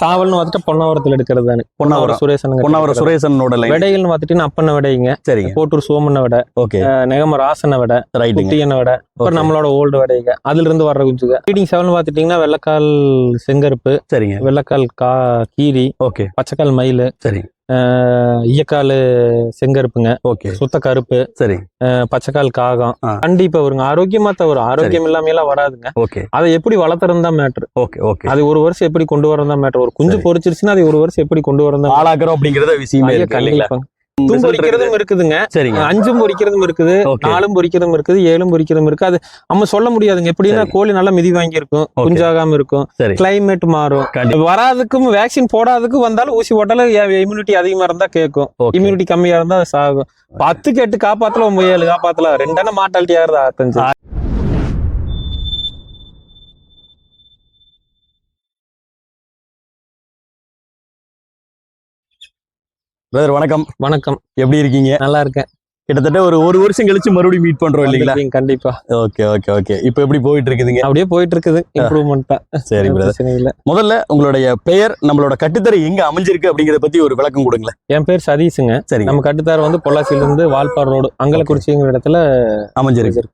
சாவல்னு பார்த்துட்டு பொன்னாவரத்துல எடுக்கிறது தானே பொன்னாவரம். சுரேசன் பொன்னாவரம் சுரேசன் லைன் விடைகள்னு பார்த்துட்டீங்கன்னா அப்பண்ண விடைங்க. சரிங்க. கோட்டூர் சோமண்ண விடை. ஓகே. நெகம ராசன விடை. ரைட்டுங்க குட்டியன விடை. அப்புறம். நம்மளோட ஓல்டு விடைங்க. அதுல இருந்து வர்ற குஞ்சுங்க. ஃபீடிங் செவன் பார்த்துட்டீங்கன்னா வெள்ளக்கால் செங்கருப்பு சரிங்க. வெள்ளக்கால் கா கீரி ஓகே. பச்சைக்கால் மயில் சரி. ஈயக்கால் செங்கருப்புங்க. ஓகே. சுத்த கருப்பு சரி பச்சைக்கால் காகம். கண்டிப்பா வருங்க ஆரோக்கியமா தவறும் ஆரோக்கியம் இல்லாம எல்லாம் வராதுங்க. ஓகே. அதை எப்படி வளர்த்துறதா மேட்ரு ஓகே ஓகே. அது ஒரு வருஷம் எப்படி கொண்டு வரதா மேட்ரு ஒரு குஞ்சு சரி. பொரிச்சிருச்சுன்னா அது ஒரு வருஷம் எப்படி கொண்டு வரதா ஆளாக்குறோம் அப்படிங்கறத விஷயமே இல்லைங்களா? கண்டிப்பா தூம் Result பொரிக்கிறதும் இருக்குதுங்க. சரிங்க. அஞ்சும் பொரிக்கிறதும் இருக்குது நாலும் பொரிக்கிறதும் இருக்குது ஏழும் பொரிக்கிறதும் இருக்கு. அது நம்ம சொல்ல முடியாதுங்க. எப்படின்னா. கோழி நல்லா மிதி வாங்கி இருக்கும். குஞ்சாகாம இருக்கும் கிளைமேட் மாறும். வராதுக்கும் வேக்சின் போடாததுக்கும் வந்தாலும் ஊசி போட்டாலும் இம்யூனிட்டி அதிகமா இருந்தா கேட்கும். இம்யூனிட்டி கம்மியா இருந்தா சாகும். பத்து கெட்டு காப்பாத்தல ஒன்பது ஏழு காப்பாத்தல. ரெண்டான மாட்டாலிட்டி ஆத்தஞ்சு. பிரதர் வணக்கம். வணக்கம். எப்படி இருக்கீங்க? நல்லா இருக்கேன். கிட்டத்தட்ட ஒரு ஒரு வருஷம் கழிச்சு மறுபடியும் மீட் பண்றோம் இல்லைங்களா? கண்டிப்பா. ஓகே ஓகே ஓகே இப்போ எப்படி போயிட்டு இருக்குதுங்க அப்படியே போயிட்டு இருக்குது இம்ப்ரூவ்மெண்ட் சரி பிரதர் முதல்ல உங்களுடைய பெயர் நம்மளோட கட்டுத்தரை எங்க அமைஞ்சிருக்கு அப்படிங்கறத பத்தி ஒரு விளக்கம் கொடுங்களேன். என் பேர் சதீஷுங்க. சரிங்க. நம்ம கட்டுத்தார வந்து பொள்ளாச்சியில இருந்து வால்பார் ரோடு அங்கலக்குறிச்சிங்கிற இடத்துல அமைஞ்சிருக்கு.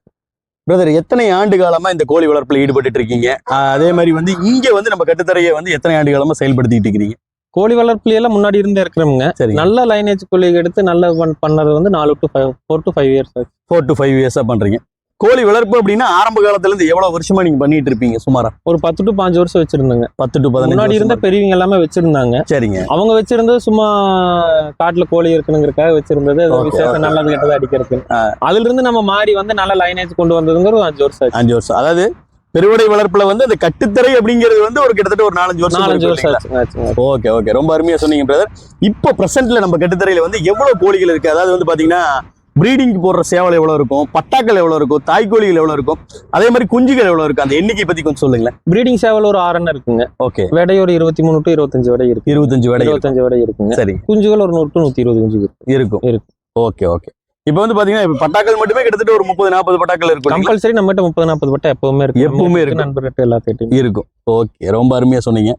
பிரதர் எத்தனை ஆண்டு காலமா இந்த கோழி வளர்ப்புல ஈடுபட்டு இருக்கீங்க? அதே மாதிரி வந்து இங்க வந்து நம்ம கட்டுத்தரையை வந்து எத்தனை ஆண்டு காலமா செயல்படுத்திட்டு இருக்கிறீங்க கோழி வளர்ப்புல எல்லாம் முன்னாடி இருந்தே இருக்கிறவங்க நல்ல லைனேஜ் கோழி எடுத்து நல்ல பண்- பண்ணது வந்து நாலு to five four to five years four to five இயர்ஸா பண்றீங்க. கோழி வளர்ப்பு அப்படின்னா ஆரம்ப காலத்துல இருந்து எவ்வளவு வருஷமா நீங்க பண்ணிட்டு இருப்பீங்க சுமாரா? ஒரு பத்து டு பாஞ்சு வருஷம் வச்சிருந்தாங்க. பத்து டு முன்னாடி பதினஞ்சு இருந்த வருஷமா? பெரியவங்க எல்லாமே வச்சிருந்தாங்க. சரிங்க. அவங்க வச்சிருந்தது சும்மா காட்டுல கோழி இருக்கணுங்கிறக்காக வச்சிருந்தது. விசேஷம். நல்லது கெட்டது அடிக்கிறதுக்கு. அதுல இருந்து நம்ம மாறி வந்து நல்ல லைனேஜ் கொண்டு வந்ததுங்கிற ஒரு அஞ்சு வருஷம் அஞ்சு வருஷம். அதாவது பெருவடை வளர்ப்புல வந்து அந்த கட்டுத்தரை அப்படிங்கிறது வந்து ஒரு கிட்டத்தட்ட ஒரு நாலஞ்சு வருஷம் நாலஞ்சு இருக்கும் வருஷம். Okay okay. ரொம்ப அருமையா சொன்னீங்க பிரதர் இப்போ பிரசன்ட்ல நம்ம கட்டுத்தரையில வந்து எவ்வளவு கோழிகள் இருக்கு? அதாவது வந்து பாத்தீங்கன்னா ப்ரீடிங் போடுற சேவல் எவ்வளவு இருக்கும்? பட்டாக்கள் எவ்வளவு இருக்கும்? தாய்க்கோழிகள் எவ்வளவு இருக்கும்? அதே மாதிரி குஞ்சுகள் எவ்வளவு இருக்கும் அந்த எண்ணிக்கை பத்தி கொஞ்சம் சொல்லுங்களேன். பிரீடிங் சேவல் ஒரு ஆறு இருக்குங்க. ஓகே. விடை ஒரு இருபத்தி மூணு டு இருபத்தஞ்சு விடை இருக்கு. இருபத்தஞ்சு விடை இருக்கும். இருபத்தஞ்சு விடை இருக்குங்க. சரி. குஞ்சுகள் ஒரு நூறு டு நூத்தி இருபது குஞ்சு இருக்கு. இருக்கும். இருக்கு. Okay okay. இப்போ வந்து பாத்தீங்கன்னா இப்ப பட்டாக்கள் மட்டுமே கிட்டத்தட்ட ஒரு முப்பது நாற்பது பட்டாக்கள் இருக்கும்? கம்பல்சரி நம்மகிட்ட முப்பது நாற்பது பட்டை எப்பவுமே இருக்கு எப்பவுமே நம்ம இருக்கு. நண்பர்கிட்ட எல்லாத்திட்டையும் இருக்கும் ஓகே ரொம்ப அருமையா சொன்னீங்க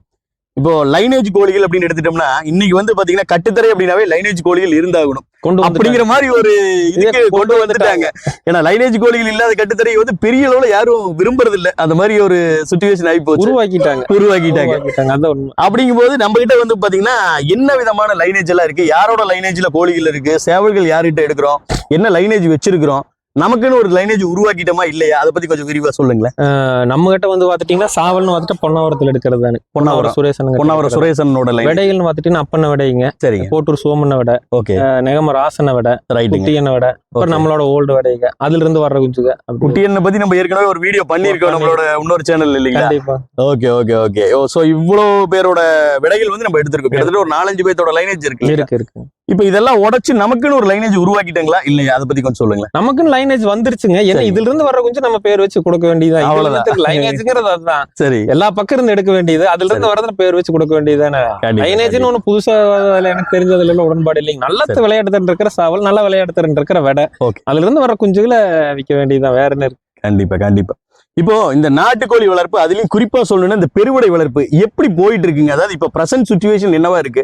இப்போ லைனேஜ் கோழிகள் அப்படின்னு எடுத்துட்டோம்னா இன்னைக்கு வந்து பாத்தீங்கன்னா கட்டுத்தரை அப்படின்னாவே லைனேஜ் கோழிகள் இருந்தாகணும். கொண்டு அப்படிங்கிற மாதிரி ஒரு இதுக்கு இதே கொண்டு வந்துட்டாங்க. ஏன்னா லைனேஜ் கோழிகள் இல்லாத கட்டுத்தரை வந்து பெரிய அளவுல யாரும் விரும்புறது இல்ல அந்த மாதிரி ஒரு சுச்சுவேஷன் ஆகி போச்சு. உருவாக்கிட்டாங்க. உருவாக்கிட்டாங்க. உண்மை அப்படிங்கும்போது நம்ம கிட்ட வந்து பாத்தீங்கன்னா என்ன விதமான லைனேஜ் எல்லாம் இருக்கு? யாரோட லைனேஜ்ல கோழிகள் இருக்கு? சேவல்கள் யார்கிட்ட எடுக்கிறோம்? என்ன லைனேஜ் வச்சிருக்கிறோம்? நமக்குன்னு ஒரு லைனேஜ் உருவாக்கிட்டோமா இல்லையா? அதை பத்தி கொஞ்சம் விரிவா சொல்லுங்களேன். நம்ம கிட்ட வந்து பாத்துட்டீங்கன்னா சாவல்னு பார்த்துட்டு பொன்னாவரத்துல எடுக்கிறது தானே. பொன்னாவரம். சுரேசன் பொன்னாவரம் சுரேசனோட விடைகள்னு பார்த்துட்டீங்கன்னா அப்பண்ண விடைங்க. சரிங்க. கோட்டூர் சோமண்ண விடை. ஓகே. நெகம ராசன விடை. குட்டியன விடை. அப்புறம் நம்மளோட ஓல்டு விடைங்க. அதுல இருந்து வர்ற குஞ்சுங்க. குட்டியனை பத்தி நம்ம ஏற்கனவே ஒரு வீடியோ பண்ணியிருக்கோம் நம்மளோட இன்னொரு சேனல் இல்லைங்களா? கண்டிப்பா. Okay okay okay oh so இவ்வளவு பேரோட விடைகள் வந்து நம்ம எடுத்திருக்கோம். கிட்டத்தட்ட ஒரு நாலஞ்சு பேர்த்தோட லைனேஜ் இருக்கு இருக்கு இருக்கு. இப்போ இதெல்லாம் உடைச்சு நமக்குன்னு ஒரு லைனேஜ் உருவாக்கிட்டாங்களா? இல்லையா? அதை பத்தி கொஞ்சம் சொல்லுங்களேன். நமக்குன்னு லைனேஜ் வந்துருச்சுங்க. ஏன்னா. இதுல இருந்து வர்ற குஞ்சு நம்ம பேர் வச்சு கொடுக்க வேண்டியதுதான் அவ்வளவுதான். லைனேஜ்ங்கிறது அதுதான். சரி. எல்லா பக்கம் இருந்து எடுக்க வேண்டியது அதுல இருந்து வரதுல பேர் வச்சு கொடுக்க வேண்டியதுதானே? கண்டிப்பா, லைனேஜ்னு ஒண்ணு புதுசா எனக்கு தெரிஞ்சதுல எல்லாம் உடன்பாடு இல்லைங்க. நல்ல திறன் இருக்கிற சாவல் நல்ல விளையாட்டு திறன் இருக்கிற விடை. அதுல இருந்து வர குஞ்சுகளை விற்க வேண்டியதுதான். வேற என்ன கண்டிப்பா கண்டிப்பா. இப்போ இந்த நாட்டுக்கோழி வளர்ப்பு அதுலயும் குறிப்பா சொல்லணும்னா இந்த பெருவிடை வளர்ப்பு எப்படி போயிட்டு இருக்குங்க? அதாவது இப்ப பிரசன்ட் சுச்சுவேஷன் என்னவா இருக்கு?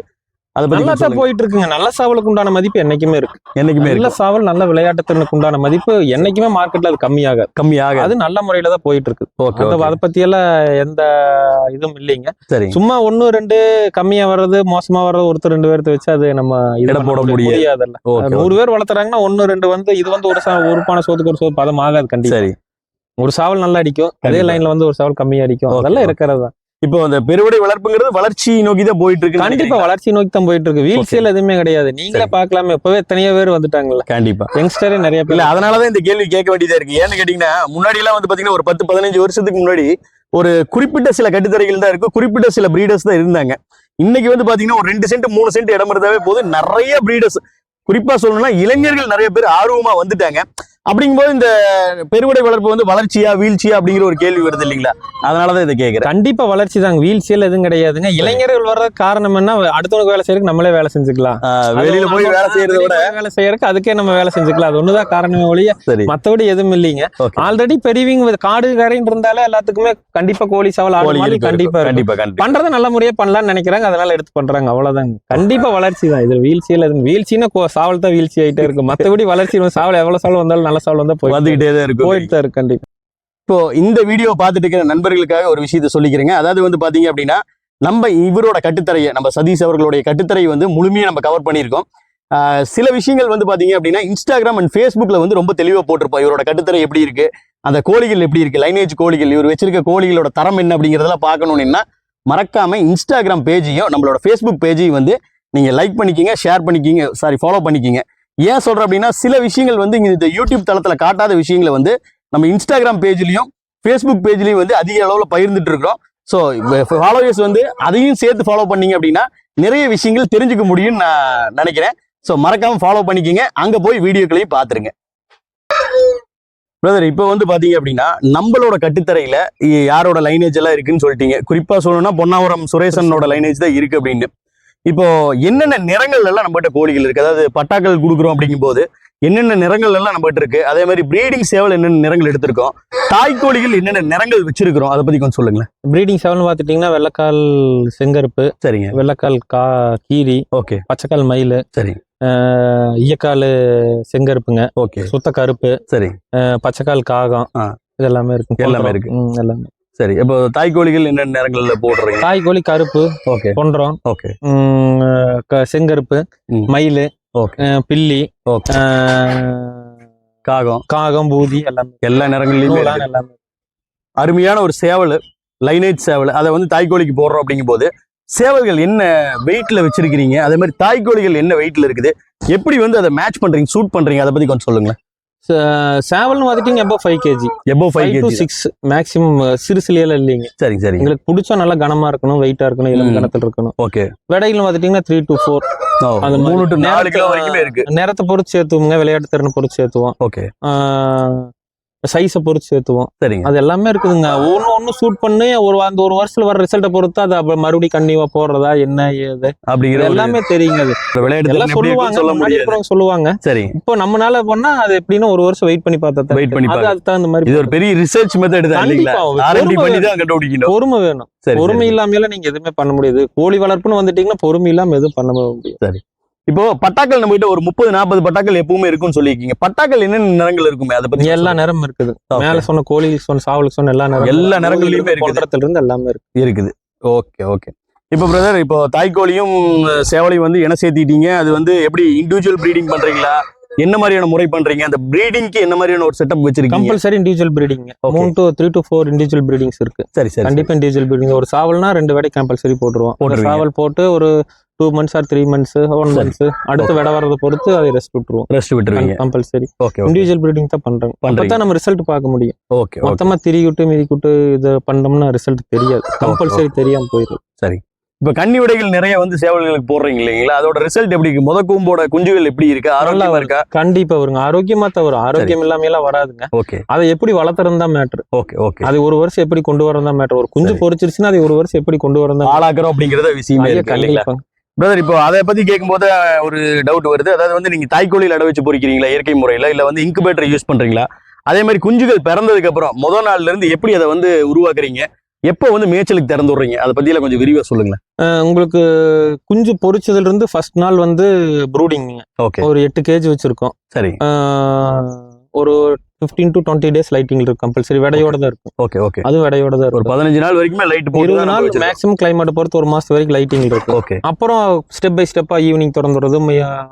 நல்லா தான் சொல்லுங்க. போயிட்டு இருக்குங்க நல்ல சாவலுக்கு உண்டான மதிப்பு என்னைக்குமே இருக்கு. என்னைக்குமே நல்ல சாவல் நல்ல விளையாட்டு திறனுக்கு உண்டான மதிப்பு என்னைக்குமே மார்க்கெட்ல அது கம்மியாகாது. கம்மியாக அது நல்ல முறையில தான் போயிட்டு இருக்கு ஓகே அந்த அதை பத்தி எல்லாம் எந்த இதுவும் இல்லைங்க. சரி சும்மா ஒண்ணு ரெண்டு கம்மியா வர்றது மோசமா வர்றது ஒருத்தர் ரெண்டு பேர்த்த வச்சு அது நம்ம பண்ண போட முடியாது. முடியாது. முடியாதுல்ல. நூறு பேர் வளர்த்துறாங்கன்னா ஒண்ணு ரெண்டு வந்து இது வந்து ஒரு சா உருப்பான சோத்துக்கு ஒரு சோத்து பதம் ஆகாது கண்டிப்பா. சரி. ஒரு சாவல் நல்லா அடிக்கும். அதே. லைன்ல வந்து ஒரு சாவல் கம்மியா அடிக்கும். அதெல்லாம். இருக்கிறது தான். இப்போ அந்த பெருவிடை வளர்ப்புங்கிறது வளர்ச்சி நோக்கி தான் போயிட்டு இருக்கு கண்டிப்பா வளர்ச்சி நோக்கி தான் போயிட்டு இருக்கு. வீழ்ச்சியில் எதுவுமே கிடையாது. நீங்களே சரி. பார்க்கலாமே. இப்பவே எத்தனையோ பேர் வந்துட்டாங்கல்ல. கண்டிப்பா. யங்ஸ்டரே நிறைய இல்ல பேர் அதனாலதான் இந்த கேள்வி கேட்க வேண்டியதா இருக்கு. ஏன்னு கேட்டீங்கன்னா முன்னாடி எல்லாம் வந்து பாத்தீங்கன்னா ஒரு பத்து பதினஞ்சு வருஷத்துக்கு முன்னாடி ஒரு குறிப்பிட்ட சில கட்டுத்தரைகள் தான் இருக்கும் குறிப்பிட்ட சில பிரீடர்ஸ் தான் இருந்தாங்க. இன்னைக்கு வந்து பாத்தீங்கன்னா ஒரு ரெண்டு சென்ட் மூணு சென்ட் இடம் இருந்தாவே போது நிறைய பிரீடர்ஸ் குறிப்பா சொல்லணும்னா இளைஞர்கள் நிறைய பேர் ஆர்வமா வந்துட்டாங்க. அப்படிங்கும்போது இந்த பெருவிடை வளர்ப்பு வந்து வளர்ச்சியா வீழ்ச்சியா அப்படிங்கிற ஒரு கேள்வி வருது இல்லைங்களா? அதனாலதான் இதை கேக்குறேன் கண்டிப்பா வளர்ச்சி தாங்க. வீழ்ச்சியில் எதுவும் கிடையாதுங்க. இளைஞர்கள் வர்ற காரணம் என்ன? அடுத்தவனுக்கு வேலை செய்யறதுக்கு நம்மளே வேலை செஞ்சுக்கலாம். வெளியில போய் வேலை செய்யறத விட வேலை செய்யறதுக்கு அதுக்கே நம்ம வேலை செஞ்சுக்கலாம். அது ஒண்ணுதான் காரணமே ஒழிய சரி. மத்தபடி எதுவும் இல்லைங்க. ஆல்ரெடி பெரியவங்க காடு கரைன்னு இருந்தாலே எல்லாத்துக்குமே கண்டிப்பா கோழி சவால் ஆடு கண்டிப்பா. கண்டிப்பா பண்றதை நல்ல முறையா பண்ணலாம்னு நினைக்கிறாங்க. அதனால எடுத்து பண்றாங்க. அவ்வளவுதாங்க. கண்டிப்பா வளர்ச்சி தான். இது வீழ்ச்சியில எதுவும் வீழ்ச்சின்னா சாவல் தான் வீழ்ச்சி ஆயிட்டே இருக்கு. மத்தபடி வளர்ச்சி சாவல் எவ்வளவு சாவல் வந்தாலும் நல்ல சாவல் வந்தா வந்துகிட்டே தான் இருக்கும். போயிட்டு தான் இருக்கு கண்டிப்பா. இப்போ இந்த வீடியோ பார்த்துட்டு இருக்கிற நண்பர்களுக்காக ஒரு விஷயத்த சொல்லிக்கிறேங்க. அதாவது வந்து பாத்தீங்க அப்படின்னா நம்ம இவரோட கட்டுத்தரையை நம்ம சதீஷ் அவர்களுடைய கட்டுத்தரையை வந்து முழுமையாக நம்ம கவர் பண்ணியிருக்கோம். சில விஷயங்கள் வந்து பாத்தீங்க அப்படின்னா இன்ஸ்டாகிராம் அண்ட் ஃபேஸ்புக்ல வந்து ரொம்ப தெளிவாக போட்டிருப்போம் இவரோட கட்டுத்தரை எப்படி இருக்கு அந்த கோழிகள் எப்படி இருக்கு லைனேஜ் கோழிகள் இவர் வச்சிருக்க கோழிகளோட தரம் என்ன அப்படிங்கிறதெல்லாம் பார்க்கணும்னா மறக்காம இன்ஸ்டாகிராம் பேஜையும் நம்மளோட ஃபேஸ்புக் பேஜையும் வந்து நீங்க லைக் பண்ணிக்கிங்க ஷேர் பண்ணிக்கிங்க சாரி ஃபாலோ பண்ணிக்கிங்க. ஏன் சொல்றேன் அப்படின்னா சில விஷயங்கள் வந்து இங்க இந்த யூடியூப் தளத்துல காட்டாத விஷயங்களை வந்து நம்ம இன்ஸ்டாகிராம் பேஜ்லயும் ஃபேஸ்புக் பேஜ்லயும் வந்து அதிக அளவில் பகிர்ந்துட்டு இருக்கிறோம். ஸோ ஃபாலோவர்ஸ் வந்து அதையும் சேர்த்து ஃபாலோ பண்ணீங்க அப்படின்னா நிறைய விஷயங்கள் தெரிஞ்சுக்க முடியும்னு நான் நினைக்கிறேன். ஸோ மறக்காம ஃபாலோ பண்ணிக்கிங்க. அங்க போய் வீடியோக்களையும் பார்த்துருங்க பிரதர் இப்போ வந்து பாத்தீங்க அப்படின்னா நம்மளோட கட்டுத்தரையில யாரோட லைனேஜ் எல்லாம் இருக்குன்னு சொல்லிட்டீங்க. குறிப்பா சொல்லணும்னா பொன்னாவரம் சுரேசனோட லைனேஜ் தான் இருக்கு அப்படின்னு. இப்போ என்னென்ன நிறங்கள் எல்லாம் நம்மகிட்ட கோழிகள் இருக்கு? அதாவது பட்டாக்கள் கொடுக்குறோம் அப்படிங்கும்போது என்னென்ன நிறங்கள் எல்லாம் நம்மகிட்ட இருக்கு? அதே மாதிரி பிரீடிங் சேவல் என்னென்ன நிறங்கள் எடுத்திருக்கோம்? தாய் கோழிகள் என்னென்ன நிறங்கள் வச்சிருக்கிறோம்? அதை பத்தி கொஞ்சம் சொல்லுங்களேன். பிரீடிங் செவன் பார்த்துட்டீங்கன்னா வெள்ளைக்கால் செங்கருப்பு சரிங்க. வெள்ளைக்கால் கா கீரி ஓகே. பச்சைக்கால் மயில் சரி. ஈயக்கால் செங்கருப்புங்க ஓகே. சுத்த கருப்பு சரி பச்சைக்கால் காகம் ஆ. இது எல்லாமே இருக்கு. எல்லாமே. இருக்கு. எல்லாமே. சரி இப்போ தாய் கோழிகள் என்னென்ன நிறங்கள்ல போடுறீங்க? தாய் கோழி கருப்பு ஓகே. பொன்றம் ஓகே. செங்கருப்பு. மயில் ஓகே. பில்லி ஓகே. காகம். காகம் பூதி எல்லாமே. எல்லா இருக்கு. எல்லாமே. அருமையான ஒரு சேவல் லைனேஜ் சேவல். அதை வந்து தாய்க்கோழிக்கு போடுறோம் அப்படிங்கும்போது சேவல்கள் என்ன வெயிட்ல வச்சிருக்கிறீங்க? அதே மாதிரி தாய்க்கோழிகள் என்ன வெயிட்ல இருக்குது? எப்படி வந்து அதை மேட்ச் பண்றீங்க சூட் பண்றீங்க? அதை பத்தி கொஞ்சம் சொல்லுங்களேன். சேவல்னு பார்த்துட்டீங்க எப்போ five KG above five to six maximum சிறு சிலியெல்லாம் இல்லைங்க. சரிங்க சரிங்க எங்களுக்கு பிடிச்சா நல்லா கனமா இருக்கணும் வெயிட்டா இருக்கணும் இளம் ம். கனத்தில் இருக்கணும். ஓகே. விடையில பார்த்துட்டீங்கன்னா த்ரீ டு ஃபோர் மாதிரி. மூணு டு நாலு கிலோ வரைக்குமே இருக்கு. நேரத்தை பொறுத்து சேர்த்துவோங்க விளையாட்டு திறனை பொறுத்து சேர்த்துவோம். ஓகே. சைஸை பொறுத்து சேர்த்துவோம். சரிங்க. அது எல்லாமே இருக்குதுங்க. ஒன்று ஒன்று ஷூட் பண்ணி ஒரு அந்த ஒரு வருஷத்துல வர ரிசல்ட்டை பொறுத்து அது அப்புறம் மறுபடியும் கன்னிவா போடுறதா என்ன ஏது? அப்படிங்கிற எல்லாமே தெரியுங்க அது. எல்லாம் சொல்லுவாங்க. சொல்லுவாங்க. சரி. இப்போ நம்மனால பண்ணா அது எப்படின்னா ஒரு வருஷம் வெயிட் பண்ணி பார்த்தா Wait பண்ணி அது. அதுக்கு தகுந்த மாதிரி இது ஒரு பெரிய ரிசர்ச் மெத்தட் தான் கண்டிப்பா, பொறுமை வேணும். சரி பொறுமை சரி. இல்லாம நீங்க எதுவுமே பண்ண முடியாது. கோழி வளர்ப்புன்னு வந்துட்டீங்கன்னா பொறுமை இல்லாம எதுவும் பண்ண முடியாது. இப்போ பட்டாக்கள் நம்ம கிட்ட ஒரு முப்பது நாற்பது பட்டாக்கள் எப்பவுமே இருக்கும்னு சொல்லியிருக்கீங்க. பட்டாக்கள் என்னென்ன நிறங்கள் இருக்குமே? அதை பத்தி எல்லா நேரமும் இருக்குது. மேல சொன்ன கோழி சொன்ன சாவலுக்கு சொன்ன எல்லா நேரம் எல்லா நிறங்கள்லயுமே இருக்குது. இருந்து எல்லாமே இருக்கு இருக்குது. ஓகே ஓகே இப்போ பிரதர் இப்போ தாய்க்கோழியும் சேவலையும் வந்து என்ன சேர்த்திட்டீங்க? அது வந்து எப்படி இண்டிவிஜுவல் ப்ரீடிங் பண்றீங்களா? என்ன மாதிரியான முறை பண்றீங்க? அந்த ப்ரீடிங்க்கு என்ன மாதிரியான ஒரு செட்டப் வச்சிருக்கீங்க? Compulsory individual breeding. மூணு to three to four individual breedings இருக்கு. சரி சரி கண்டிப்பா இண்டிவிஜுவல் பிரீடிங் ஒரு சாவல்னா ரெண்டு வேடை கம்பல்சரி போட்டுருவோம். ஒரு. சாவல் போட்டு ஒரு two months or three months one சரி. மந்த்ஸ் அடுத்து விட வரதை பொறுத்து அதை ரெஸ்ட் விட்டுருவோம். ரெஸ்ட் விட்டுருவீங்க. கம்பல்சரி ஓகே இண்டிவிஜுவல் பிரீடிங் தான் பண்றீங்க. அப்பதான் நம்ம ரிசல்ட் பார்க்க முடியும். ஓகே மொத்தமா திரிவிட்டு மிதிக்கிட்டு இது பண்ணோம்னா ரிசல்ட் தெரியாது. கம்பல்சரி தெரியாம போயிடும் இப்போ கன்னி விடைகள் நிறைய வந்து சேவல்களுக்கு போடுறீங்க இல்லைங்களா? அதோட ரிசல்ட் எப்படி இருக்கு? முத கூம்போட குஞ்சுகள் எப்படி இருக்கு? ஆரோக்கியமா இருக்கா? கண்டிப்பா வருங்க. ஆரோக்கியமா தான் வரும். ஆரோக்கியம் இல்லாம எல்லாம் வராதுங்க. ஓகே அதை எப்படி வளர்த்துறது மேட்ரு ஓகே ஓகே அது ஒரு வருஷம் எப்படி கொண்டு வரதான் தான் மேட்ரு ஒரு குஞ்சு சரி. பொரிச்சிருச்சுன்னா அது ஒரு வருஷம் எப்படி கொண்டு வரதான் ஆளாக்குறோம் அப்படிங்கறத விஷயமே இருக்கு இல்லைங்களா? பிரதர் இப்போ அதை பத்தி கேட்கும்போது ஒரு டவுட் வருது. அதாவது வந்து நீங்க தாய்க்கோழியில் அடை வச்சு பொறிக்கிறீங்களா? இயற்கை முறையில? இல்ல வந்து இன்குபேட்டர் யூஸ் பண்றீங்களா? அதே மாதிரி குஞ்சுகள் பிறந்ததுக்கு அப்புறம் முத நாள்ல இருந்து எப்படி அதை வந்து உருவாக்குறீங்க? எப்போ வந்து மேய்ச்சலுக்கு திறந்து விடுறீங்க? அதை பத்தியெல்லாம் கொஞ்சம் விரிவா சொல்லுங்களேன். உங்களுக்கு குஞ்சு பொரிச்சதுல இருந்து ஃபர்ஸ்ட் நாள் வந்து ப்ரூடிங் ஓகே ஒரு எட்டு கேஜி வச்சிருக்கோம். சரி. ஒரு fifteen to twenty days lighting இருக்கு கம்பல்சரி விடையோட தான் இருக்கும். ஓகே ஓகே அது விடையோட தான் ஒரு இருக்கும். பதினஞ்சு நாள் வரைக்குமே லைட் இருபது நாள் மேக்ஸிமம் கிளைமேட் பொறுத்து ஒரு மாசம் வரைக்கும் லைட்டிங் இருக்கும் ஓகே அப்புறம் ஸ்டெப் பை ஸ்டெப்பா ஈவினிங் திறந்துறது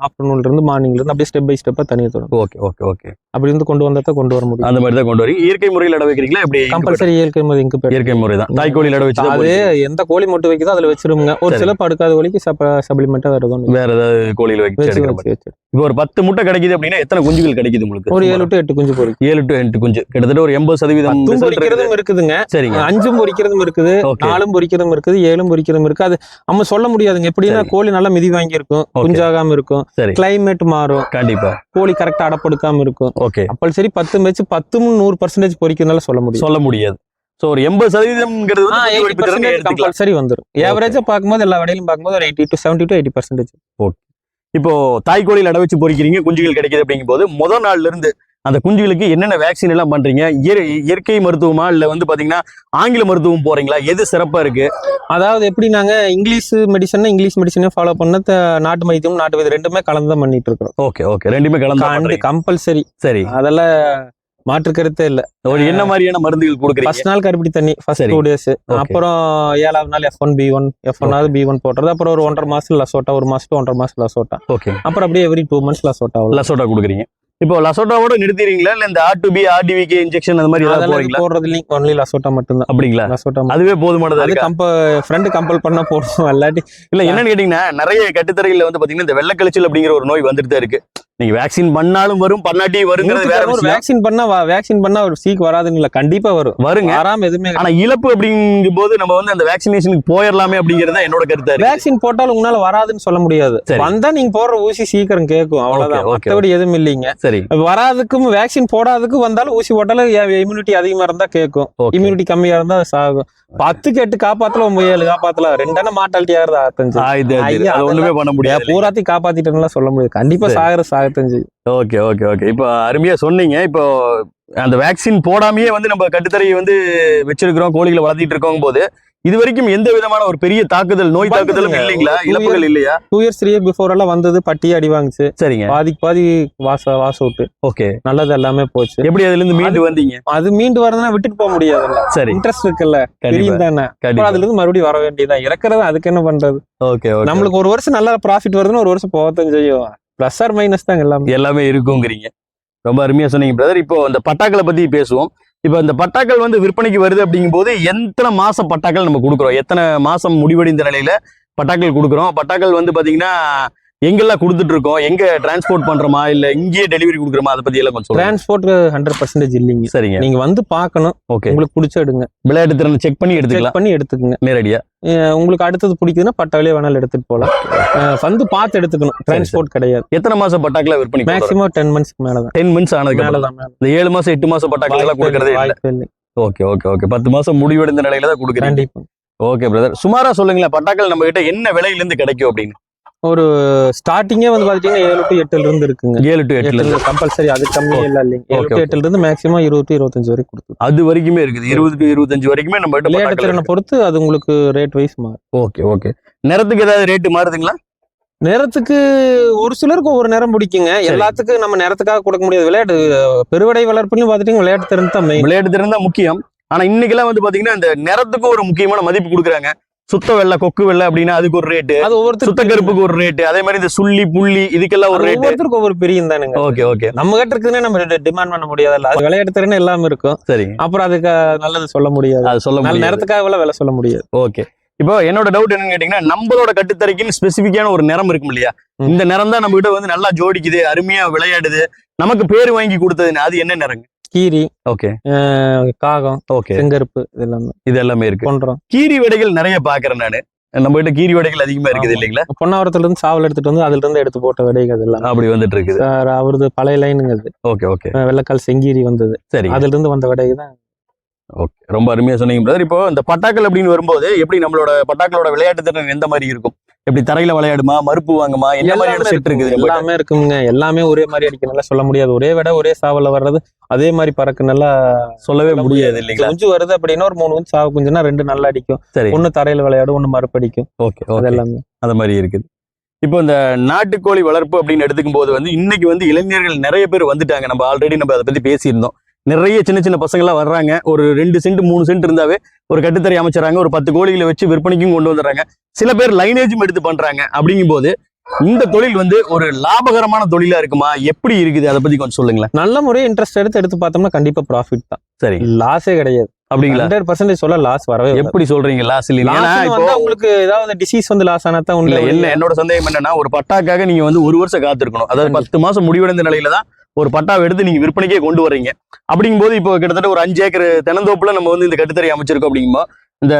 ஆஃப்டர்நூன்ல இருந்து மார்னிங்ல இருந்து அப்படியே ஸ்டெப் பை ஸ்டெப்பா தனியாக திறந்து ஓகே ஓகே ஓகே அப்படி இருந்து கொண்டு வந்தா தான் கொண்டு வர முடியும். அந்த மாதிரி தான் கொண்டு வரீங்க. இயற்கை முறையில் அடை வைக்கிறீங்களா? எப்படி? கம்பல்சரி இயற்கை முறை இங்கு இயற்கை முறை தான். தாய்க்கோழியில் அடை வச்சு தான் அது. எந்த கோழி மட்டும் வைக்குதோ அதுல வச்சிருங்க ஒரு. சில படுக்காத கோழிக்கு சப்ளிமெண்டா வேற எதுவும் வேற ஏதாவது கோழியில் வச்சு வச்சு வச்சு வச்சு. இப்போ ஒரு பத்து முட்டை கிடைக்குது அப்படின்னா எத்தனை குஞ்சுகள் கிடைக்குது உங்களுக்கு? ஒரு ஏழு டு எட்டு குஞ்சு பொறிக்கும் ஏழு டு எட்டு குஞ்சு. கிட்டத்தட்ட ஒரு எண்பது சதவீதம் இருக்குது. இருக்குதுங்க. சரிங்க. அஞ்சும் பொரிக்கிறதும் இருக்குது. ஓகே. நாலும் பொரிக்கிறதும் இருக்குது. ஏழும் பொரிக்கிறதும் இருக்கு அது நம்ம சொல்ல முடியாதுங்க. எப்படின்னா. கோழி நல்லா மிதி வாங்கி இருக்கும். குஞ்சாகாம இருக்கும். கிளைமேட் மாறும். கண்டிப்பா. கோழி கரெக்டா அடப்படுக்காம இருக்கும். ஓகே. அப்போ சரி பத்து வச்சு பத்தும் நூறு பர்சன்டேஜ் பொரிக்கிறதுனால சொல்ல முடியும். சொல்ல முடியாது. சோ ஒரு எண்பது சதவீதம்ங்கிறது கம்பல்சரி வந்துடும் ஏவரேஜா பார்க்கும்போது எல்லா வடையிலும் பார்க்கும்போது ஒரு eighty to seventy to eighty percentage இப்போ தாய்க்கோழியில் அடை வச்சு பொறிக்கிறீங்க குஞ்சுகள் கிடைக்குது அப்படிங்கும் போது முதல் நாள்ல இருந்து அந்த குஞ்சுகளுக்கு என்னென்ன வேக்சின் எல்லாம் பண்றீங்க? இயற்- இயற்கை மருத்துவமா? இல்ல வந்து பாத்தீங்கன்னா ஆங்கில மருத்துவம் போறீங்களா? எது சிறப்பா இருக்கு? அதாவது எப்படி நாங்க இங்கிலீஷ் மெடிசன் இங்கிலீஷ் மெடிசனே ஃபாலோ பண்ண நாட்டு வைத்தியம் நாட்டு வைத்தியம் ரெண்டுமே கலந்து தான் பண்ணிட்டு இருக்கிறோம். Okay okay. ரெண்டுமே கலந்து. கம்பல்சரி சரி. அதெல்லாம் மாற்று கருத்தே இல்ல. ஒரு என்ன மாதிரியான மருந்துகள் கொடுக்குறீங்க? ஃபர்ஸ்ட் நாள் கருப்பட்டி தண்ணி ஃபர்ஸ்ட். Two days. அப்புறம் ஏழாவது நாள் F one B one F ஒன்னாவது பி ஒன் போடுறது. அப்புறம் ஒரு ஒன்றரை மாசம் லசோட்டா ஒரு to ஒன்றரை மாசம் லசோட்டா. ஓகே. அப்புறம் அப்படியே every two months Lasota Lasota கொடுக்குறீங்க. இப்போ லசோட்டாவோட நிறுத்திடுறீங்களா? இல்ல இந்த R two B RDVK injection அந்த மாதிரி ஏதாவது போறீங்களா? போடுறது இல்லைங்க ஒன்லி லசோட்டா மட்டும்தான். அப்படிங்களா? லசோட்டா அதுவே போதுமானதா இருக்கா? கம்ப ஃப்ரெண்டு கம்பல் பண்ணா போடுவோம் இல்லாட்டி இல்ல என்னன்னு கேட்டீங்கன்னா நிறைய கட்டுத்தரைகள்ல வந்து பாத்தீங்கன்னா இந்த வெள்ளக்கழிச்சல் அப்படிங்கிற ஒரு நோய் வந்துட்டு தான் இருக்கு. நீங்க வேக்சின் பண்ணாலும் வரும் பண்ணாட்டி வருங்கிறது வேற ஒரு வேக்சின் பண்ணா வேக்சின் பண்ணா ஒரு சீக் இல்ல கண்டிப்பா வரும். வருங்க. வராம எதுவுமே ஆனா இழப்பு அப்படிங்கும் போது நம்ம வந்து அந்த வேக்சினேஷனுக்கு போயிடலாமே அப்படிங்கிறது தான் என்னோட கருத்தா வேக்சின் போட்டாலும் உங்களால வராதுன்னு சொல்ல முடியாது. வந்தா நீங்க போடுற ஊசி சீக்கிரம் கேட்கும் அவ்வளவுதான். மத்தபடி எதுவும் இல்லைங்க. சரி. வராதுக்கும் வேக்சின் போடாததுக்கும் வந்தாலும் ஊசி போட்டாலும் இம்யூனிட்டி அதிகமா இருந்தா கேட்கும் இம்யூனிட்டி கம்மியா இருந்தா சாகும். பத்துக்கு எட்டு காப்பாத்தல ஒன்பது ஏழு காப்பாத்தல. ரெண்டான மாட்டாலிட்டி ஆகுது ஆத்தஞ்சு ஒண்ணுமே பண்ண முடியாது. பூராத்தையும் காப்பாத்திட்டேன்னு சொல்ல முடியாது. கண்டிப்பா. சாகுற சாகத்தஞ்சு. ஓகே ஓகே ஓகே இப்போ அருமையா சொன்னீங்க. இப்போ அந்த வேக்சின் போடாமையே வந்து நம்ம கட்டுத்தரையை வந்து வச்சிருக்கிறோம் கோழிகளை வளர்த்திட்டு இருக்கோம் போது இது வரைக்கும் எந்த விதமான ஒரு பெரிய தாக்குதல் நோய் தாக்குதலும். இல்லைங்களா? இழப்புகள் இல்லையா? Two years three year before எல்லாம் வந்தது பட்டியே அடி வாங்குச்சு. சரிங்க. பாதிக்கு பாதி வாச வாச விட்டு. ஓகே. நல்லது எல்லாமே போச்சு. எப்படி அதுல இருந்து மீண்டு வந்தீங்க? அது மீண்டு வரதுன்னா விட்டுட்டு போக முடியாதுல்ல சரி. இன்ட்ரெஸ்ட் இருக்குல்ல. தெரியும் தானே. அதுல இருந்து மறுபடியும் வர வேண்டியதான் இறக்குறது அதுக்கு என்ன பண்றது? ஓகே நம்மளுக்கு ஒரு வருஷம் நல்லா ப்ராஃபிட் வருதுன்னு ஒரு வருஷம் போகத்தான் செய்யும். பிளஸ் ஆர் மைனஸ் தான் எல்லாமே. எல்லாமே இருக்குங்கிறீங்க. ரொம்ப அருமையா சொன்னீங்க பிரதர் இப்போ இந்த பட்டாக்களை பத்தி பேசுவோம். இப்போ இந்த பட்டாக்கள் வந்து விற்பனைக்கு வருது அப்படிங்கும்போது எத்தனை மாச பட்டாக்கள் நம்ம கொடுக்குறோம்? எத்தனை மாசம் முடிவடைந்த நிலையில பட்டாக்கள் கொடுக்குறோம்? பட்டாக்கள் வந்து பார்த்தீங்கன்னா எங்கெல்லாம் கொடுத்துட்டு இருக்கோம் எங்க டிரான்ஸ்போர்ட் பண்றோமா? இல்ல இங்கேயே டெலிவரி கொடுக்குறோமா? அதை பத்தி எல்லாம் கொஞ்சம் டிரான்ஸ்போர்ட் ஹண்ட்ரட் பர்சன்டேஜ் இல்லைங்க. சரிங்க. நீங்க வந்து பார்க்கணும். ஓகே உங்களுக்கு பிடிச்ச எடுங்க. விளையாட்டு திறனை செக் பண்ணி எடுத்துக்கலாம். பண்ணி எடுத்துக்கங்க. நேரடியா. உங்களுக்கு அடுத்தது பிடிக்குதுன்னா பட்டாவிலே வேணாலும் எடுத்துட்டு போகலாம். வந்து பார்த்து எடுத்துக்கணும். டிரான்ஸ்போர்ட் கிடையாது. எத்தனை மாசம் பட்டாக்களை விற்பனை மேக்ஸிமம் டென் மந்த்ஸ்க்கு மேலதான். டென் மந்த்ஸ் ஆனதுக்கு மேல இந்த ஏழு மாசம் எட்டு மாசம் பட்டாக்கள் எல்லாம் கொடுக்கறதே இல்ல ஓகே ஓகே ஓகே பத்து மாசம் முடிவடைந்த நிலையில தான் கண்டிப்பா. ஓகே பிரதர் சுமாரா சொல்லுங்களேன் பட்டாக்கள் நம்ம கிட்ட என்ன விலையில இருந்து கிடைக்கும் அப்படின்னு? ஒரு ஸ்டார்டிங்கே வந்து பாத்தீங்கன்னா ஏழு டு எட்டுல இருந்து இருக்குங்க. ஏழு டு எட்டுல இருந்து. கம்பல்சரி அது கம்மியே இல்ல இல்லைங்க. ஏழு டு. எட்டுல இருந்து மேக்ஸிமம் இருபது டு இருபத்தஞ்சு வரைக்கும் கொடுத்து அது வரைக்குமே இருக்குது. இருபது டு இருபத்தஞ்சு வரைக்குமே நம்ம பட்டாக்கள் திறனை பொறுத்து அது உங்களுக்கு ரேட் வைஸ் மாறும். Okay okay. நிறத்துக்கு ஏதாவது ரேட்டு மாறுதுங்களா? நேரத்துக்கு ஒரு சிலருக்கு ஒவ்வொரு நேரம் பிடிக்குங்க. எல்லாத்துக்கும் நம்ம நேரத்துக்காக கொடுக்க முடியாது. விளையாட்டு பெருவடை வளர்ப்புன்னு பாத்துட்டீங்க விளையாட்டு திறன் தான் விளையாட்டு திறன் தான் முக்கியம். ஆனா இன்னைக்கெல்லாம் வந்து பாத்தீங்கன்னா இந்த நிறத்துக்கும் ஒரு முக்கியமான மதிப்பு கொடுக்குறாங்க. சுத்த வெள்ளை கொக்கு வெள்ளை அப்படின்னா அதுக்கு ஒரு ரேட்டு அது ஒவ்வொருத்தருக்கு சுத்த கருப்புக்கு ஒரு ரேட்டு அதே மாதிரி இந்த சுள்ளி புள்ளி இதுக்கெல்லாம் ஒரு அது ரேட்டு ஒவ்வொருத்தருக்கு ஒவ்வொரு பிரியம் தானுங்க. ஓகே ஓகே நம்ம கிட்ட இருக்குதுன்னு நம்ம டிமாண்ட் பண்ண முடியாதுல்ல. அது விளையாட்டு திறன் எல்லாமே இருக்கும். சரி. அப்புறம் அதுக்கு நல்லது சொல்ல முடியாது. அது சொல்ல முடியாது. நேரத்துக்காக விலை சொல்ல முடியாது. ஓகே இப்போ என்னோட டவுட் என்னன்னு கேட்டீங்கன்னா நம்மளோட கட்டுத்தரைக்குன்னு ஸ்பெசிஃபிக்கான ஒரு நிறம் இருக்கும் இல்லையா. இந்த நிறம் தான் நம்ம கிட்ட வந்து நல்லா ஜோடிக்குது அருமையா விளையாடுது. நமக்கு பேர் வாங்கி கொடுத்ததுன்னு அது என்ன நிறங்க? கீரி ஓகே. காகம் ஓகே. செங்கருப்பு இது எல்லாமே இது எல்லாமே இருக்கு. கொன்றோம் கீரி வடைகள் நிறைய பாக்குறேன் நானு. நம்ம கிட்ட கீரி வடைகள் அதிகமா இருக்குது. இல்லைங்களா? பொன்னாவரத்துல இருந்து சாவல் எடுத்துட்டு வந்து அதுல இருந்து எடுத்து போட்ட விடைகள் அது எல்லாமே. அப்படி வந்துட்டு இருக்குது. அவரது பழைய லைனுங்க அது ஓகே. ஓகே வெள்ளைக்கால் செங்கீரி வந்தது. சரி அதுல இருந்து வந்த விடைக்கு தான். ஓகே. ரொம்ப அருமையா சொன்னீங்க பிரதர் இப்போ இந்த பட்டாக்கள் அப்படின்னு வரும்போது எப்படி நம்மளோட பட்டாக்களோட விளையாட்டு திறன் எந்த மாதிரி இருக்கும்? எப்படி தரையில விளையாடுமா மறுப்பு வாங்குமா என்ன மாதிரியான செட் இருக்குது? எல்லாமே இருக்குங்க. எல்லாமே ஒரே மாதிரி அடிக்கணும்ல சொல்ல முடியாது. ஒரே விட ஒரே சாவல்ல வர்றது அதே மாதிரி பறக்கு நல்லா சொல்லவே முடியாது இல்லைங்களா? குஞ்சு வருது அப்படின்னா ஒரு மூணு குஞ்சு சாவு குஞ்சுனா ரெண்டு நல்லா அடிக்கும். சரி. ஒண்ணு தரையில விளையாடும் ஒண்ணு மறுப்பு அடிக்கும். ஓகே அது ஓகே. எல்லாமே அந்த மாதிரி இருக்குது. இப்போ இந்த நாட்டுக்கோழி வளர்ப்பு அப்படின்னு எடுத்துக்கும் போது வந்து இன்னைக்கு வந்து இளைஞர்கள் நிறைய பேர் வந்துட்டாங்க. நம்ம ஆல்ரெடி நம்ம அதை பத்தி பேசியிருந்தோம். நிறைய சின்ன சின்ன பசங்களாம் வர்றாங்க. ஒரு ரெண்டு சென்ட் மூணு சென்ட் இருந்தாவே ஒரு கட்டுத்தறி அமைச்சறாங்க. ஒரு பத்து கோழிகளை வச்சு விற்பனைக்கும் கொண்டு வந்துடுறாங்க. சில பேர் லைனேஜும் எடுத்து பண்றாங்க. அப்படிங்கும்போது இந்த தொழில் வந்து ஒரு லாபகரமான தொழிலா இருக்குமா? எப்படி இருக்குது? அதை பத்தி கொஞ்சம் சொல்லுங்களேன். நல்ல முறையை இன்ட்ரெஸ்ட் எடுத்து எடுத்து பார்த்தோம்னா கண்டிப்பா ப்ராஃபிட் தான். சரி. லாஸே கிடையாது. அப்படிங்களா? ஹண்ட்ரட் பர்சன்டேஜ் சொல்ல லாஸ் வரவே. எப்படி சொல்றீங்க லாஸ் இல்லைங்க ஏன்னா Loss ன்னு இப்போ வந்தா உங்களுக்கு ஏதாவது டிசீஸ் வந்து லாஸ் ஆனா தான் இல்ல உள்ள என்ன என்னோட சந்தேகம் என்னன்னா ஒரு பட்டாக்காக நீங்க வந்து ஒரு வருஷம் காத்திருக்கணும். அதாவது. பத்து மாசம் முடிவடைந்த நிலையில தான் ஒரு பட்டாவை எடுத்து நீங்க விற்பனைக்கே கொண்டு வர்றீங்க. அப்படிங்கும்போது இப்போ கிட்டத்தட்ட ஒரு அஞ்சு ஏக்கர் தென்னந்தோப்புல நம்ம வந்து இந்த கட்டுத்தறி அமைச்சிருக்கோம் அப்படிங்கும்போது இந்த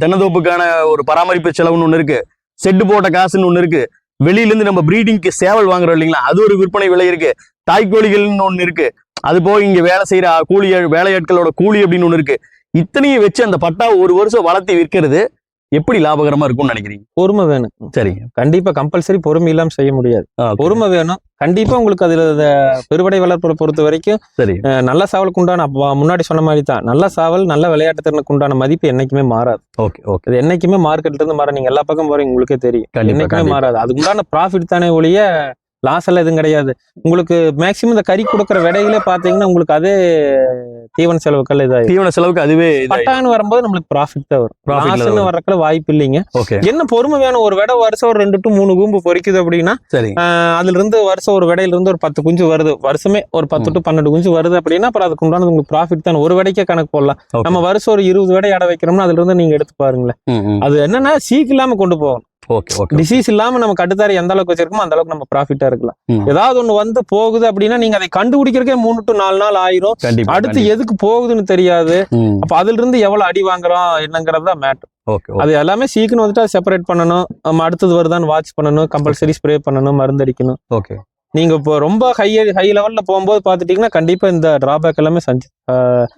தென்னந்தோப்புக்கான ஒரு பராமரிப்பு செலவுன்னு ஒன்று இருக்கு. செட்டு போட்ட காசுன்னு ஒன்று இருக்கு. வெளியில இருந்து நம்ம ப்ரீடிங்க்கு சேவல் வாங்குறோம் இல்லைங்களா அது ஒரு விற்பனை விலை இருக்கு. தாய்க்கோழிகள்னு ஒன்று இருக்கு. அது போக இங்க வேலை செய்யற கூலி வேலையாட்களோட கூலி அப்படின்னு ஒன்று இருக்கு. இத்தனையும் வச்சு அந்த பட்டா ஒரு வருஷம் வளர்த்தி விற்கிறது எப்படி லாபகரமா இருக்கும்னு நினைக்கிறீங்க? பொறுமை வேணும். சரிங்க. கண்டிப்பா கம்பல்சரி பொறுமை இல்லாம செய்ய முடியாது. பொறுமை வேணும். கண்டிப்பா உங்களுக்கு அதுல பெருவடை வளர்ப்பை பொறுத்த வரைக்கும் சரி. நல்ல சாவலுக்கு உண்டான முன்னாடி சொன்ன மாதிரி தான் நல்ல சாவல் நல்ல விளையாட்டு திறனுக்கு உண்டான மதிப்பு என்னைக்குமே மாறாது. Okay okay. என்னைக்குமே மார்க்கெட்ல இருந்து மாற நீங்க எல்லா பக்கம் போறீங்க உங்களுக்கே தெரியும். என்னைக்குமே. மாறாது. அதுக்கு உண்டான ப்ராஃபிட் தானே ஒழிய லாஸ் எல்லாம் எதுவும் கிடையாது. உங்களுக்கு மேக்சிமம் இந்த கறி கொடுக்குற விடையிலே பாத்தீங்கன்னா உங்களுக்கு அதே தீவன செலவுகள் இதாயிடும் தீவன செலவுக்கு அதுவே பட்டான்னு வரும்போது நம்மளுக்கு ப்ராஃபிட் தான் வரும். Profit ல லாஸ்ன்னு வரும். வரக்குள்ள வாய்ப்பு இல்லைங்க. என்ன பொறுமை வேணும்? ஒரு விடை வருஷம் ஒரு ரெண்டு டு மூணு கூம்பு பொறிக்குது அப்படின்னா அதுல இருந்து வருஷம் ஒரு விடையில இருந்து ஒரு பத்து குஞ்சு வருது. வருஷமே ஒரு பத்து டு பன்னெண்டு குஞ்சு வருது அப்படின்னா அப்புறம் அதுக்கு உண்டானது உங்களுக்கு ப்ராஃபிட் தான். ஒரு விடைக்கே கணக்கு போடலாம். நம்ம வருஷம் ஒரு இருபது விடை அடை வைக்கிறோம்னா அதுல இருந்து நீங்க எடுத்து பாருங்களேன். அது என்னன்னா சீக்கு இல்லாம கொண்டு போகணும். ஓகே ஓகே டிசீஸ் இல்லாம நம்ம கட்டுத்தாரி எந்த அளவுக்கு வச்சிருக்கோமோ அந்த அளவுக்கு நம்ம ப்ராஃபிட்டா இருக்கலாம். ஏதாவது ஒண்ணு வந்து போகுது அப்படின்னா நீங்க அதை கண்டுபிடிக்கிறக்கே மூணு டு நாலு நாள் ஆயிரும். அடுத்து எதுக்கு போகுதுன்னு தெரியாது. அப்ப அதுல இருந்து எவ்வளவு அடி வாங்குறோம் என்னங்கிறது தான் மேட்டர் ஓகே. அது எல்லாமே சீக்குன்னு வந்துட்டு செப்பரேட் பண்ணணும். நம்ம அடுத்தது வருதான்னு வாட்ச் பண்ணணும். கம்பல்சரி ஸ்ப்ரே பண்ணணும் மருந்து அடிக்கணும். ஓகே நீங்க இப்போ ரொம்ப ஹை ஹை லெவல்ல போகும்போது பாத்துட்டீங்கன்னா கண்டிப்பா இந்த டிராபேக் எல்லாமே சந்தி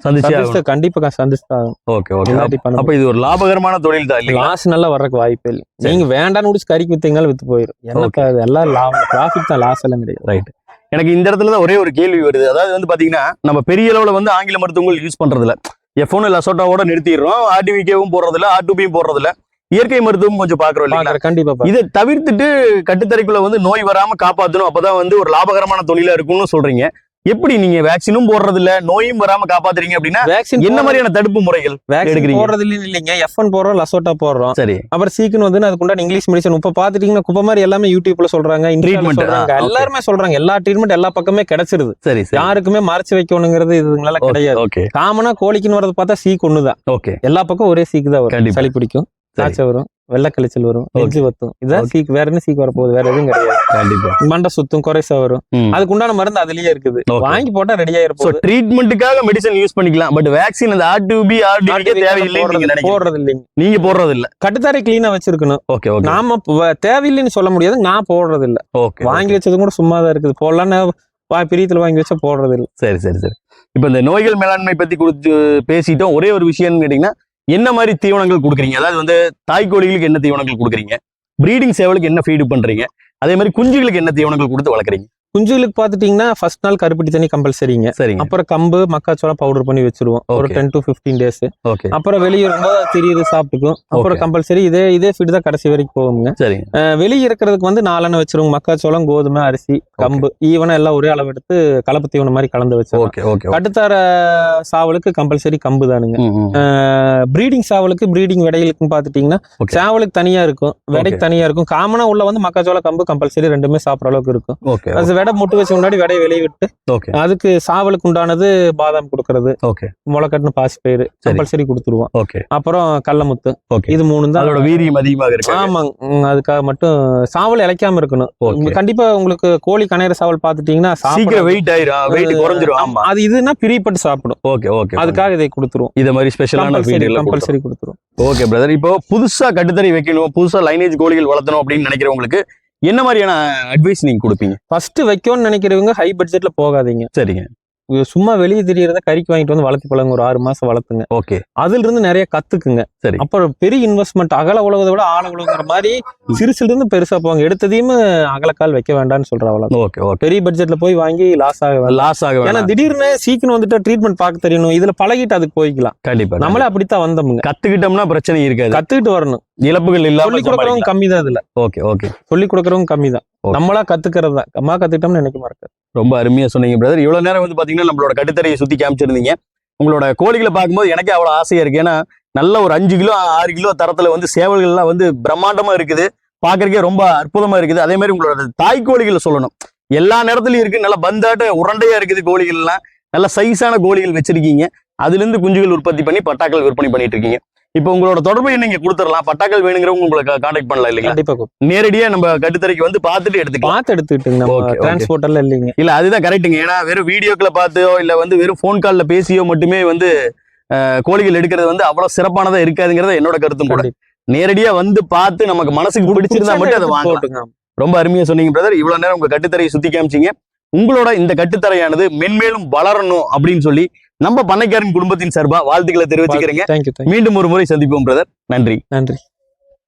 சந்திச்சே ஆகணும். சந்திச்சு கண்டிப்பா சந்திச்சு ஓகே ஓகே அப்ப இது ஒரு லாபகரமான தொழில் தான் இல்லைங்களா? லாஸ் நல்லா வர்றதுக்கு வாய்ப்பே இல்லை. சரி. நீங்க வேண்டாம்னு முடிச்சு கறிக்கு வித்தீங்கனாலும் வித்து போயிடும் எனக்கு அது எல்லாம் லாபம் ப்ராஃபிட் தான் லாஸ் எல்லாம் கிடையாது. ரைட் எனக்கு இந்த இடத்துல தான் ஒரே ஒரு கேள்வி வருது. அதாவது வந்து பாத்தீங்கன்னா நம்ம பெரிய அளவுல வந்து ஆங்கில மருத்துவங்கள் யூஸ் பண்றது இல்ல எஃப் ஒன் லசோட்டாவோட நிறுத்திடுறோம். ஆர்டிவிகேவும் போடுறது இல்ல ஆர்டிபியும் போடுறது இல்ல இயற்கை மருத்துவம் கொஞ்சம் பாக்குறோம் இல்லைங்களா? கண்டிப்பா. இதை தவிர்த்துட்டு கட்டுத்தரைக்குள்ள வந்து நோய் வராம காப்பாத்தணும். அப்பதான் வந்து ஒரு லாபகரமான தொழிலா இருக்கும்னு சொல்றீங்க. எப்படி நீங்க வேக்சினும் போடுறது இல்ல நோயும் வராம காப்பாத்துறீங்க அப்படின்னா வேக்சின் என்ன மாதிரியான தடுப்பு முறைகள் வேக்சின்? போடுறது இல்லைங்க. எஃப் ஒன் போடுறோம் லசோட்டா போடுறோம். சரி. அப்புறம் சீக்குன்னு வந்து அதுக்குண்டான இங்கிலீஷ் மெடிசன் இப்ப பாத்துட்டீங்கன்னா குப்பை மாதிரி எல்லாமே யூடியூப்ல சொல்றாங்க okay. எல்லாருமே சொல்றாங்க. எல்லா ட்ரீட்மெண்ட் எல்லா பக்கமே கிடைச்சிருது. சரி யாருக்குமே மறைச்சு வைக்கணுங்கிறது இதுங்களால கிடையாது. காமனா கோழிக்குன்னு வரது பார்த்தா சீக்கு ஒண்ணுதான். ஓகே எல்லா பக்கம் ஒரே சீக்கு தான் வரும். சளி பிடிக்கும். காய்ச்சல் வரும் வெள்ளை கழிச்சல் வரும் நெஞ்சு வத்தும். இதான். சீக்கு வேற என்ன சீக்கு வரப்போகுது? வேற எதுவும் கிடையாது. கண்டிப்பா. மண்டை சுத்தும் குறைசா வரும். அதுக்கு உண்டான மருந்து அதுலயே இருக்குது. வாங்கி போட்டா ரெடி சோ ஆயிருப்போம் ட்ரீட்மெண்ட்டுக்காக மெடிசன் யூஸ் பண்ணிக்கலாம். பட் வேக்சின் அந்த ஆர்டிபி ஆர்டிபிக்கே நினைக்கிறீங்க போடுறது இல்லைங்க நீங்க போடுறது இல்ல கட்டுத்தாரை கிளீனா வச்சிருக்கணும். ஓகே ஓகே நாம தேவையில்லைன்னு சொல்ல முடியாது. நான் போடுறது இல்ல ஓகே வாங்கி வச்சது கூட சும்மா தான் இருக்குது. போடலான்னு வா பிரியத்துல வாங்கி வச்சா போடுறது இல்ல சரி சரி சரி. இப்போ இந்த நோய்கள் மேலாண்மை பத்தி கொடுத்து பேசிட்டோம். ஒரே ஒரு விஷயம்னு கேட்டீங்கன்னா என்ன மாதிரி தீவனங்கள் கொடுக்குறீங்க? அதாவது வந்து தாய்க்கோழிகளுக்கு என்ன தீவனங்கள் கொடுக்குறீங்க? ப்ரீடிங் சேவலுக்கு என்ன ஃபீடு பண்றீங்க? அதே மாதிரி குஞ்சுகளுக்கு என்ன தீவனங்கள் கொடுத்து வளர்க்குறீங்க? குஞ்சுகளுக்கு பாத்துட்டீங்கன்னா ஃபர்ஸ்ட் நாள் கருப்பட்டி தண்ணி கம்பல்சரிங்க. சரிங்க. அப்புறம் கம்பு மக்காச்சோளம் பவுடர் பண்ணி வச்சிருவோம். ஒரு. Ten to fifteen days okay அப்புறம் வெளியே அது திரியுது சாப்பிட்டுக்கும். அப்புறம். கம்பல்சரி இதே இதே ஃபீட் தான் கடைசி வரைக்கும் போகுங்க. அஹ் வெளியே இருக்கிறதுக்கு வந்து நாலெண்ணெய் வச்சிருவோம். மக்காச்சோளம் கோதுமை அரிசி கம்பு ஈவனா எல்லாம் ஒரே அளவு எடுத்து கலப்பு தீவனம் மாதிரி கலந்து வச்சிருவோம். கட்டுத்தார சாவலுக்கு கம்பல்சரி கம்பு தானுங்க. ப்ரீடிங் சாவலுக்கு ப்ரீடிங் விடைகளுக்கும் பார்த்துட்டீங்கன்னா. சாவலுக்கு தனியா இருக்கும். விடைக்கு. தனியா இருக்கும். காமனா உள்ள வந்து மக்காச்சோளம் கம்பு கம்பல்சரி ரெண்டுமே சாப்பிட்ற அளவுக்கு இருக்கும். விடை முட்டு வச்ச முன்னாடி விடையை வெளியே விட்டு ஓகே. அதுக்கு சாவலுக்கு உண்டானது பாதாம் கொடுக்கறது. ஓகே. முளைக்கட்டின பாசி பயிறு கம்பல்சரி கொடுத்துருவோம். ஓகே. அப்புறம் கடலமுத்து ஓகே. இது மூணு தான் அதோட வீரியம் அதிகமாக இருக்கு ஆமாங்க. அதுக்காக மட்டும் சாவல் இழைக்காம இருக்கணும். கண்டிப்பா உங்களுக்கு கோழி கணையிற சாவல் பாத்துட்டீங்கன்னா சீக்கிரம் வெயிட் ஆயிரும். வெயிட் குறைஞ்சிரும். ஆமா. அது இதுன்னா பிரியப்பட்டு சாப்பிடும். ஓகே ஓகே அதுக்காக இதை கொடுத்துருவோம். இத மாதிரி ஸ்பெஷலான. கம்பல்சரி கொடுத்துருவோம். ஓகே பிரதர் இப்போ புதுசா கட்டுத்தறி வைக்கணும். புதுசா லைனேஜ் கோழிகள் வளர்த்தணும் அப்படின்னு நினைக்கிறவங்களுக்கு என்ன மாதிரியான அட்வைஸ் நீங்க கொடுப்பீங்க? ஃபர்ஸ்ட் வைக்கணும்னு நினைக்கிறவங்க ஹை பட்ஜெட்ல போகாதீங்க. சரிங்க. சும்மா வெளியே தெரியறத கறிக்கு வாங்கிட்டு வந்து வளர்த்து பழங்க ஒரு ஆறு மாசம் வளர்த்துங்க. ஓகே அதுல இருந்து நிறைய கத்துக்குங்க. சரி. அப்புறம் பெரிய இன்வெஸ்ட்மெண்ட் அகல உழவதை விட ஆழ உழவுங்கிற மாதிரி சிறுசுல இருந்து பெருசா போவாங்க. எடுத்ததையும் அகலக்கால் வைக்க வேண்டாம்னு சொல்ற அவ்வளவு ஓகே பெரிய பட்ஜெட்ல போய் வாங்கி லாஸ் ஆக லாஸ் ஆக ஏன்னா திடீர்னு சீக்கிரம் வந்துட்டு ட்ரீட்மெண்ட் பார்க்க தெரியணும். இதுல பழகிட்டு அதுக்கு போய்க்கலாம். கண்டிப்பா நம்மளே அப்படித்தான் வந்தோமுங்க. கத்துக்கிட்டோம்னா பிரச்சனை இருக்காது. கத்துக்கிட்டு வரணும். இழப்புகள் இல்லாம சொல்லி கொடுக்கறவங்க கம்மி தான் இதுல. Okay okay. சொல்லி கொடுக்கறவங்க கம்மி தான். நம்மளா கத்துக்கிறது? தான் அம்மா கத்துக்கிட்டோம்னு நினைக்க மாட்டேன் ரொம்ப அருமையா சொன்னீங்க பிரதர் இவ்வளவு நேரம் வந்து பாத்தீங்கன்னா நம்மளோட கட்டுத்தரையை சுத்தி காமிச்சிருந்தீங்க. உங்களோட கோழிகளை பார்க்கும்போது எனக்கே அவ்வளவு ஆசையா இருக்கு. ஏன்னா நல்ல ஒரு அஞ்சு கிலோ ஆறு கிலோ தரத்துல வந்து சேவல்கள்லாம் வந்து பிரம்மாண்டமா இருக்குது. பாக்குறதுக்கே ரொம்ப அற்புதமா இருக்குது. அதே மாதிரி உங்களோட தாய்க்கோழிகளை சொல்லணும். எல்லா நேரத்துலயும் இருக்கு. நல்ல பந்தாட்ட உருண்டையா இருக்குது கோழிகள் எல்லாம் நல்ல சைஸான கோழிகள் வச்சிருக்கீங்க. அதுல இருந்து குஞ்சுகள் உற்பத்தி பண்ணி பட்டாக்கள் விற்பனை பண்ணிட்டு இருக்கீங்க. இப்போ உங்களோட தொடர்பு நீங்க கொடுத்துடலாம் பட்டாக்கள் வேணுங்கிறவங்க உங்களுக்கு கான்டாக்ட் பண்ணலாம் இல்லைங்களா கண்டிப்பா. நேரடியா நம்ம கட்டுத்தரைக்கு வந்து பார்த்துட்டு எடுத்துக்கலாம் பார்த்து எடுத்துக்கிட்டுங்க நம்ம Okay, okay. டிரான்ஸ்போர்ட் எல்லாம் இல்லைங்க இல்ல அதுதான் கரெக்ட்டுங்க ஏன்னா வெறும் வீடியோக்களை பார்த்தையோ இல்ல வந்து வெறும் ஃபோன் கால்ல பேசியோ மட்டுமே வந்து கோழிகள் எடுக்கிறது வந்து அவ்வளவு சிறப்பானதா இருக்காதுங்கிறத என்னோட கருத்தும் கூட. நேரடியா வந்து பார்த்து நமக்கு மனசுக்கு பிடிச்சிருந்தா மட்டும் அதை வாங்கலாம். ரொம்ப அருமையா சொன்னீங்க பிரதர் இவ்வளவு நேரம் உங்க கட்டுத்தரையை சுத்தி காமிச்சீங்க உங்களோட இந்த கட்டுத்தரையானது மென்மேலும் வளரணும் அப்படின்னு சொல்லி நம்ம பண்ணைக்காரன் குடும்பத்தின் சார்பா வாழ்த்துக்களை தெரிவிச்சுக்கிறேங்க. மீண்டும் ஒரு முறை சந்திப்போம் பிரதர் நன்றி. நன்றி.